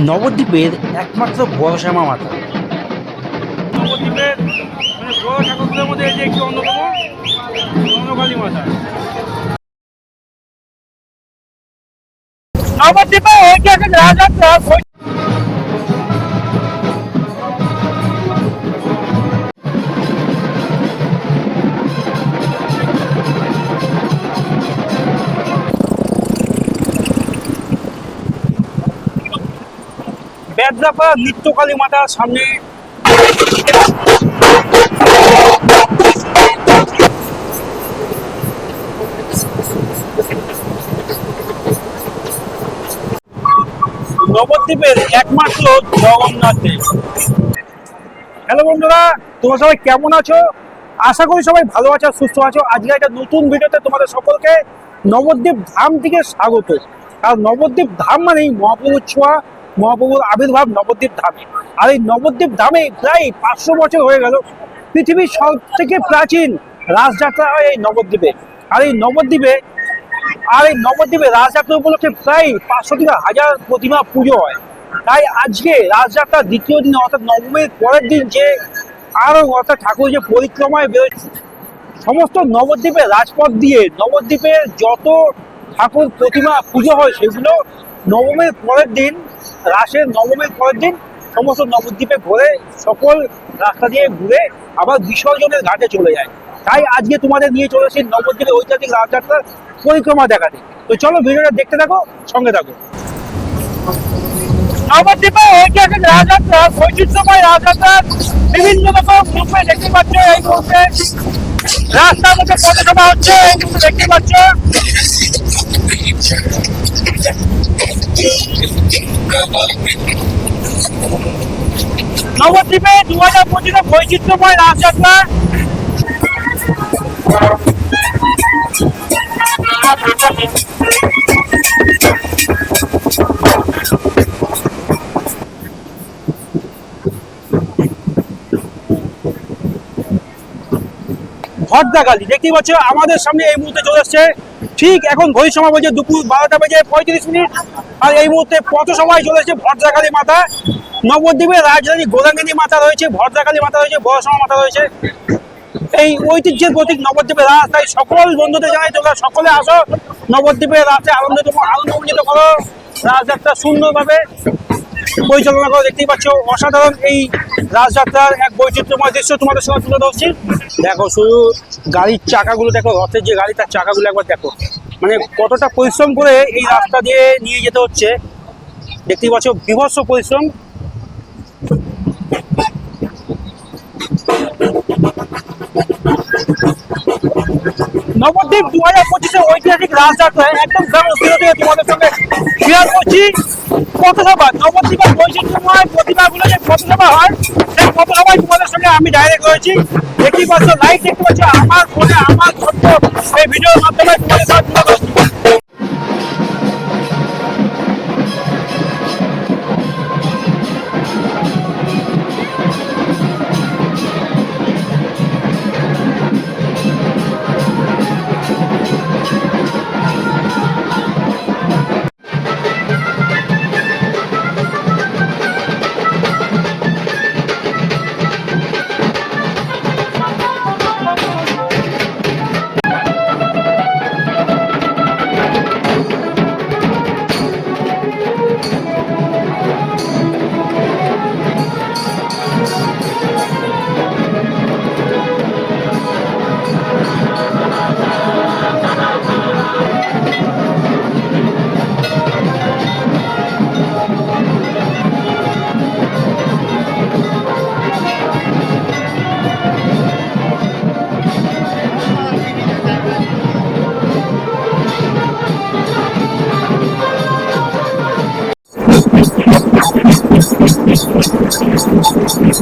নবদ্বীপের একমাত্র বড়শ্যামা মাতা। নবদ্বীপের মানে বড় ঠাকুরগুলোর মধ্যে যে একটি অন্যতম মাতা। নবদ্বীপে ঐতিহাসিক রাজযাত্রা বেদরাপা নিত্যকালী মাতার সামনে। নবদ্বীপের একমাত্র জগন্নাথ দেব। হ্যালো বন্ধুরা, তোমরা সবাই কেমন আছো? আশা করি সবাই ভালো আছো, সুস্থ আছো। আজকে একটা নতুন ভিডিওতে তোমাদের সকলকে নবদ্বীপ ধাম থেকে স্বাগত। আর নবদ্বীপ ধাম মানেই মহাপ্রভুর ছোঁয়া। মহাপ্রভুর আবির্ভাব নবদ্বীপ ধামে। আর এই নবদ্বীপ ধামে প্রায় পাঁচশো বছর হয়ে গেল পৃথিবীর সব থেকে প্রাচীন রাসযাত্রা হয় এই নবদ্বীপে। আর এই নবদ্বীপে, আর এই নবদ্বীপে রাজযাত্রা উপলক্ষে প্রায় পাঁচশো থেকে হাজার প্রতিমা পুজো হয়। তাই আজকে রাজযাত্রার দ্বিতীয় দিন, অর্থাৎ নবমীর পরের দিন যে আরও, অর্থাৎ ঠাকুর যে পরিক্রমায় বেরোচ্ছে সমস্ত নবদ্বীপের রাজপথ দিয়ে নবদ্বীপের যত ঠাকুর প্রতিমা পুজো হয় সেগুলো নবমীর পরের দিন রাসের নবমীর পরের দিন সমস্ত নবদ্বীপে ঘুরে সকল রাস্তা দিয়ে ঘুরে আবার বিসর্জনের ঘাটে চলে যায়। তাই আজকে তোমাদের নিয়ে চলে এসেছি নবদ্বীপের ঐতিহাসিক রাজযাত্রার পরিক্রমা দেখাতে। তো চলো ভিডিওটা দেখতে থাকো, সঙ্গে থাকো। নবদ্বীপে ঐতিহাসিক রাজযাত্রা, বৈচিত্র্যময় রাজযাত্রা, বিভিন্ন রকম রূপে দেখতে পাচ্ছ এই মুহূর্তে। রাস্তার মধ্যে পথসভা হচ্ছে, এই মুহূর্তে দেখতে পাচ্ছ। নবদ্বীপে দু হাজার পঁচিশে বৈচিত্র্যময় রাজযাত্রা। ভদ্রাকালী দেখতেই পাচ্ছ, আমাদের সামনে এই মুহূর্তে চলে আসছে ঠিক এখন ঘড়ির সময় বলছে দুপুর বারোটা বেজে পঁয়ত্রিশ মিনিট। আর এই মুহূর্তে পথ সময় চলেছে ভদ্রাকালী মাতা। নবদ্বীপের রাজধানী গোদাঙ্গিনী মাতা রয়েছে, ভদ্রাকালী মাতা রয়েছে বড়সমা মাতা রয়েছে। এই ঐতিহ্যের প্রতীক নবদ্বীপের রাস তাই সকল বন্ধুদের জানাই, তোমরা সকলে আসো নবদ্বীপের রাতে আনন্দ উন্নীত করো। রাজযাত্রা সুন্দরভাবে পরিচালনা করে দেখতেই পাচ্ছ, অসাধারণ এই রাজযাত্রার এক বৈচিত্র্যময় দৃশ্য তোমাদের সঙ্গে তুলে ধরছি। দেখো শুধু গাড়ির চাকাগুলো, দেখো রথের যে গাড়ি, তার চাকাগুলো একবার দেখো। মানে কতটা পরিশ্রম করে এই রাস্তা দিয়ে নিয়ে যেতে হচ্ছে। দেখতেই পাচ্ছ, বিভৎস পরিশ্রম। নবদ্বীপ দু হাজার পঁচিশে ঐতিহাসিক রাজযাত্রায় একদম গ্রাম তোমাদের সঙ্গে শেয়ার করছি। পথসভা, নবদ্বীপের বৈচিত্র্যময় প্রতিভাগুলো যে পথসভা হয়, সেই পথসভায় তোমাদের সঙ্গে আমি ডাইরেক্ট রয়েছি। দেখতেই পাচ্ছ লাইক দেখতে পাচ্ছ, আমার ফোনে আমার ছোট্ট এই ভিডিওর মাধ্যমে তোমাদের সাথে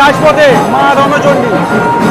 রাজপথে মা রণচণ্ডী।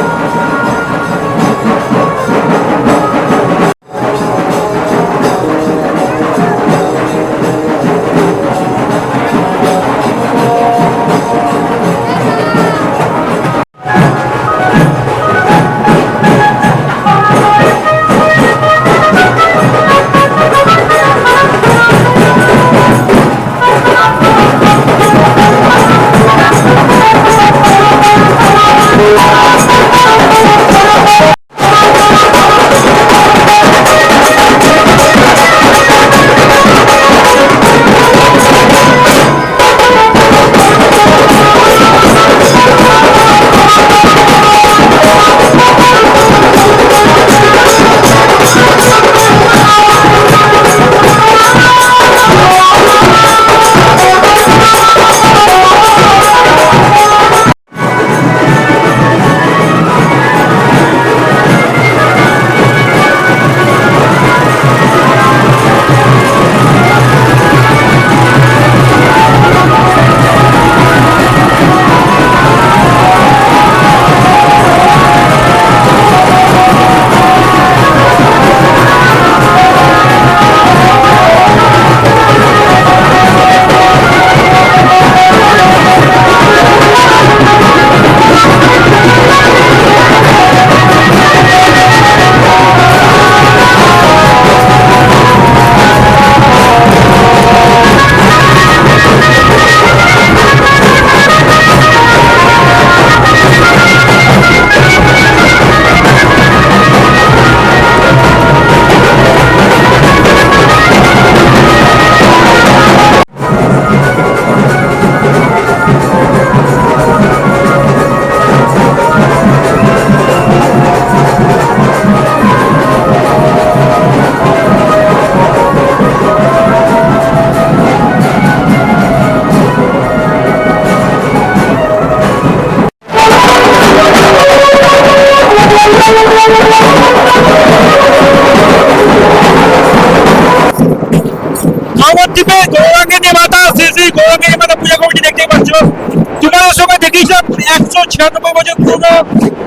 ছিয়ানব্বই বছর পুরনো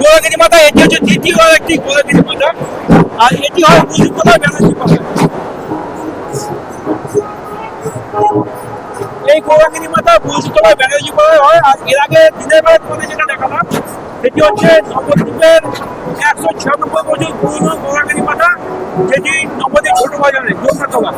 গৌরাঙ্গিনী মাতা, এটি হচ্ছে দ্বিতীয় একটি গৌরাঙ্গিনী মাথা আর এটি হয় মুজিবতলা ব্যানার্জি পাশা এই গৌরাঙ্গিনী মাতা মুজিবতলা ব্যানার্জি পাড়ায় হয়, আর এর আগে দিনের বেলা তোমাদের যেটা দেখালাম এটি হচ্ছে নবদ্বীপের একশো ছিয়ানব্বই বছর পুরনো গৌরাঙ্গিনী মাতা, যেটি নবদ্বীপ ছোট বাজারে জগন্নাথতলা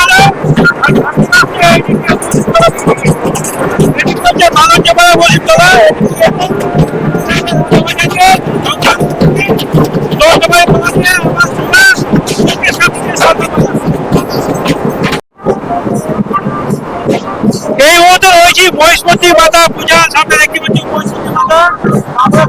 গেল আর ঠাকুরকে এদিকে এদিকে হচ্ছে বাগান চাপাড়া বলি তোলা এই মুহূর্তে রয়েছি মহিষমতী মাতা পূজা সামনে দেখতে পাচ্ছি আমরা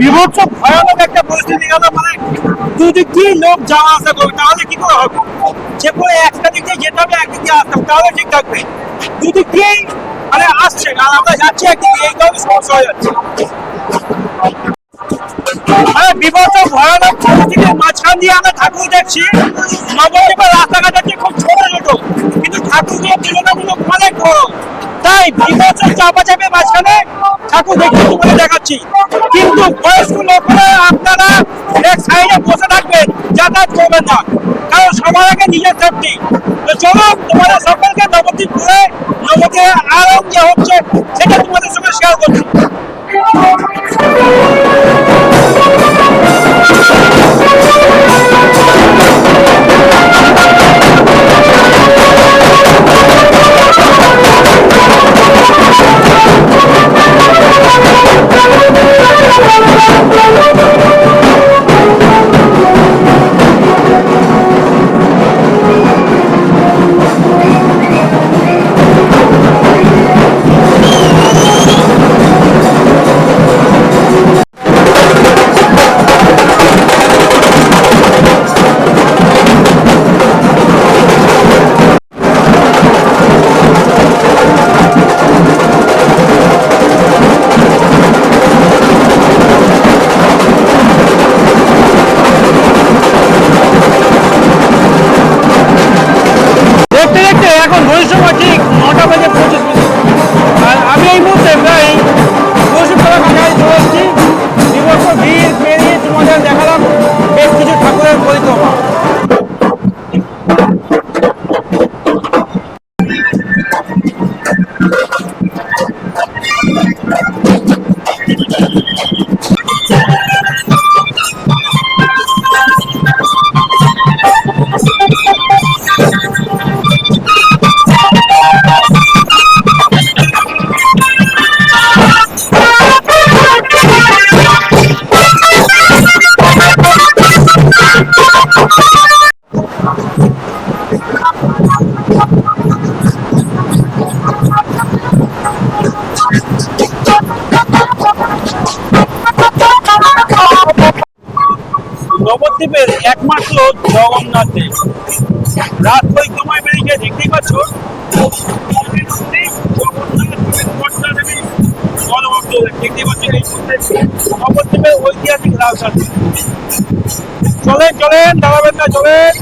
বিভৎস, ভয়ানক একটা পরিস্থিতি গেল মানে দুদিক দিয়ে লোক যাওয়া আসা করবে। তাহলে কি করে হবে? যে করে একটা যেতে হবে, একদিক আসতে হবে। তাহলে ঠিক থাকবে। দুদিক দিয়েই মানে আসছে। আর আমরা যাচ্ছি একদিক, এই কারণে সমস্যা হয়ে যাচ্ছে। ভয়ানক মাঝখান দিয়ে আমরা ঠাকুর দেখছি। খুব ছোট ছোট। কিন্তু ঠাকুরগুলো অনেক তাই বিভৎস চাপাচাপি মাঝখানে ঠাকুর দেখতে তোমাদের দেখাচ্ছি। কিন্তু বয়স্ক লোকেরা আপনারা এক সাইডে বসে থাকবেন, যাতায়াত করবেন না। কারণ সবার আগে নিজের সেফটি তো চলো তোমাদের সকলকে নবদ্বীপ ঘুরে নবদ্বীপের আরাম যে হচ্ছে, সেটা তোমাদের সঙ্গে শেয়ার করছি। নবদ্বীপের একমাত্র জগন্নাথ দেব। রাত পরিক্রমায় বেরিয়ে দেখতেই পাচ্ছ ঐতিহাসিক চলেন চলেন, দাঁড়াবেন না, চলেন।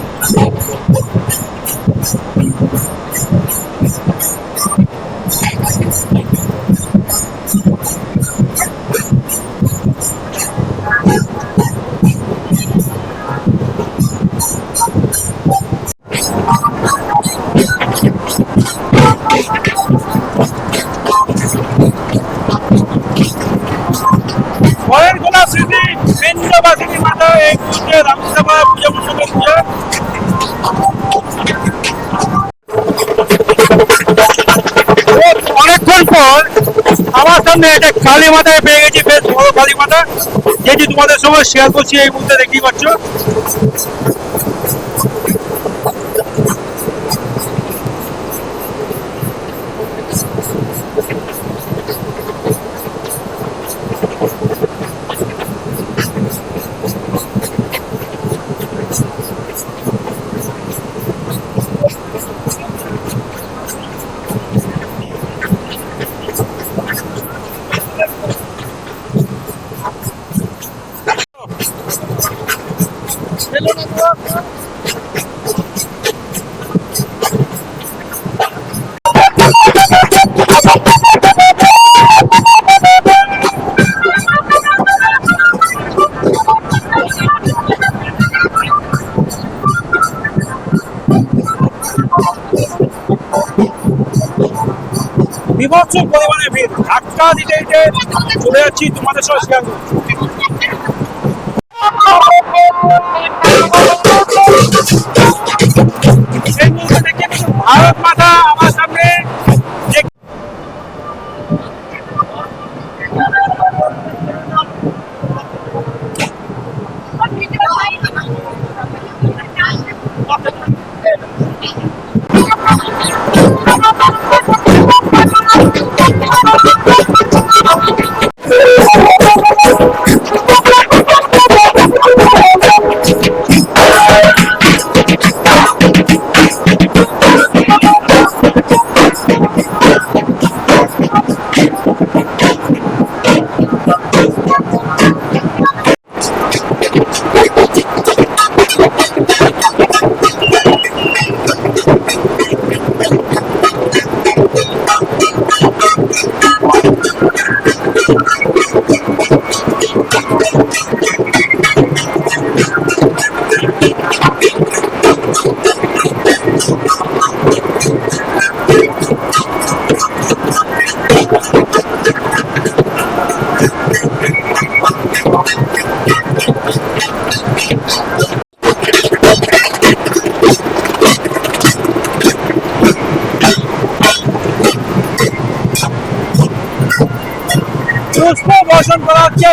সামনে একটা কালী মাথায় পেয়ে গেছি, বেশ বড় কালী মাথা যেটি তোমাদের সঙ্গে শেয়ার করছি এই মুহূর্তে, দেখতেই পাচ্ছ। বিভৎস পরিমাণে ভিড়। ধাক্কা দিতে দিতে চলে যাচ্ছি তোমাদের সঙ্গে।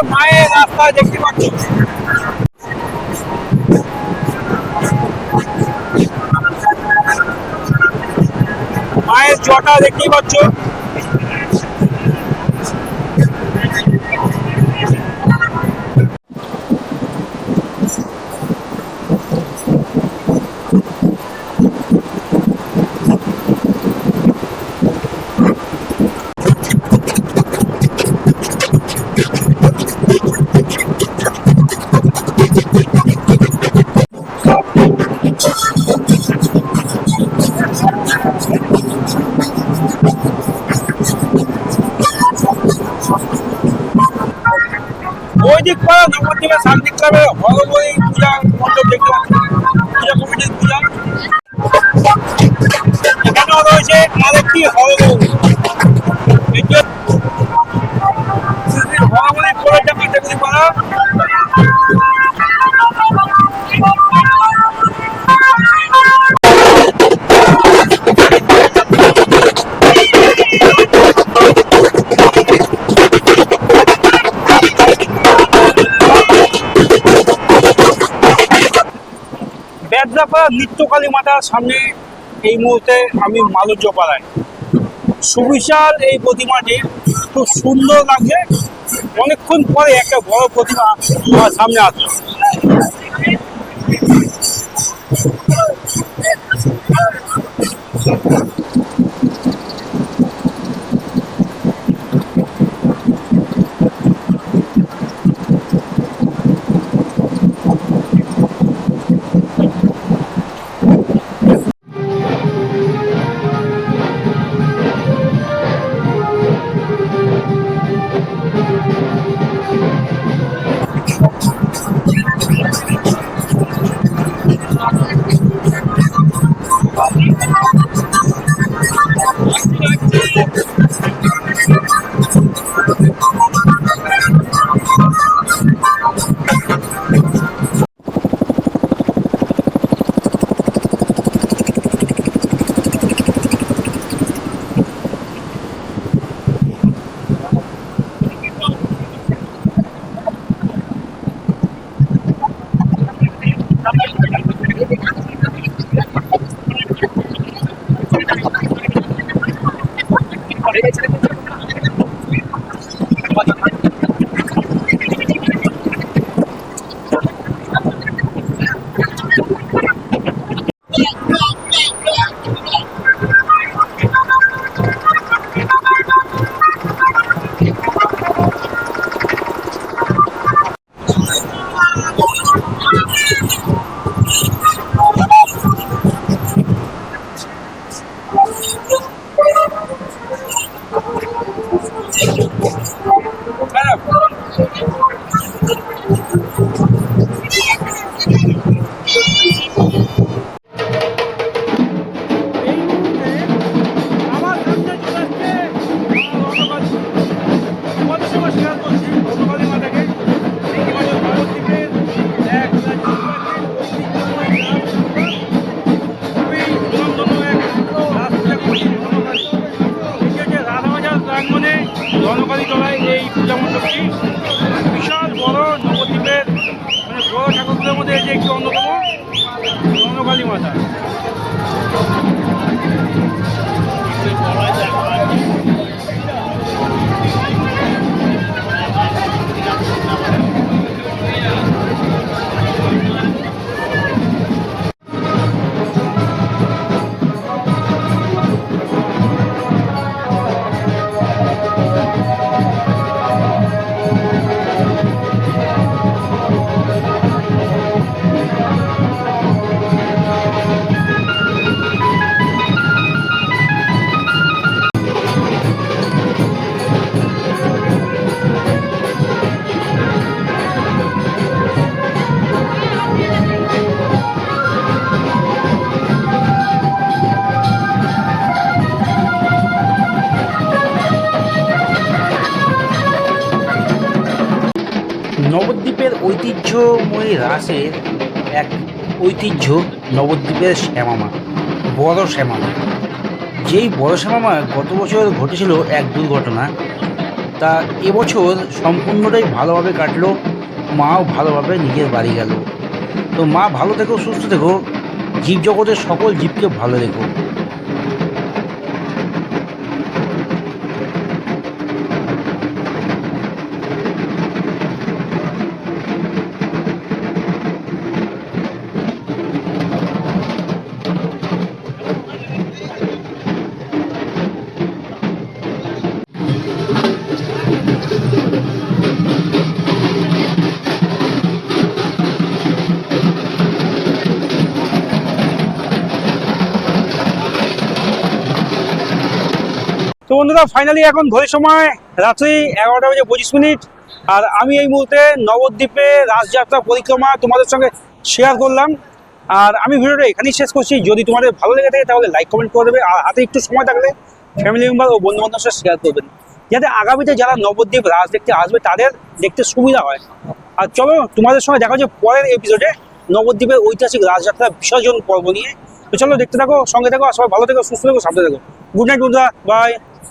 মায়ের রাস্তায় দেখতে পাচ্ছ মায়ের জটা দেখতেই পাচ্ছ শান্তি ক্লাবে ভগবতী পূজা মণ্ডপ দেখতে পাচ্ছি বেদরাপাড়া নিত্যকালী মাতার সামনে এই মুহূর্তে আমি মালুজ্য পাড়ায় সুবিশাল এই প্রতিমাটি খুব সুন্দর লাগছে। অনেকক্ষণ পরে একটা বড় প্রতিমা আমার সামনে আসলো। এই তলায় এই পূজা মণ্ডপটি বিশাল বড় নবদ্বীপের মানে বড় ঠাকুরগুলোর মধ্যে এই যে একটি অন্যতম রত্নকালী মাতা। ঐতিহ্যময়ী রাসের এক ঐতিহ্য নবদ্বীপের শ্যামামা, বড় শ্যামামা। যেই বড় শ্যামামা গত বছর ঘটেছিল এক দুর্ঘটনা, তা এবছর সম্পূর্ণটাই ভালোভাবে কাটলো, মাও ভালোভাবে নিজের বাড়ি গেল। তো মা ভালো থেকো, সুস্থ থেকো, জীবজগতের সকল জীবকে ভালো রেখো। বন্ধুরা ফাইনালি এখন ঘড়ির সময় রাত্রি এগারোটা বাজে পঁচিশ মিনিট। আর আমি এই মুহূর্তে নবদ্বীপে রাসযাত্রা পরিক্রমা তোমাদের সঙ্গে শেয়ার করলাম। আর আমি ভিডিওটা এখানেই শেষ করছি। যদি তোমাদের ভালো লেগে থাকে তাহলে লাইক কমেন্ট করে দেবে। আর হাতে একটু সময় থাকলে ফ্যামিলি মেম্বার ও বন্ধু বান্ধবের সাথে শেয়ার করবেন। যাতে আগামীতে যারা নবদ্বীপ রাস দেখতে আসবে, তাদের দেখতে সুবিধা হয়। আর চলো, তোমাদের সঙ্গে দেখা হচ্ছে পরের এপিসোডে নবদ্বীপের ঐতিহাসিক রাসযাত্রা বিসর্জন পর্ব নিয়ে। তো চলো, দেখতে থাকো, সঙ্গে থাকো, আর সবাই ভালো থেকো, সুস্থ থেকো, সাবধানে থাকো। গুড নাইট বন্ধুরা। বাই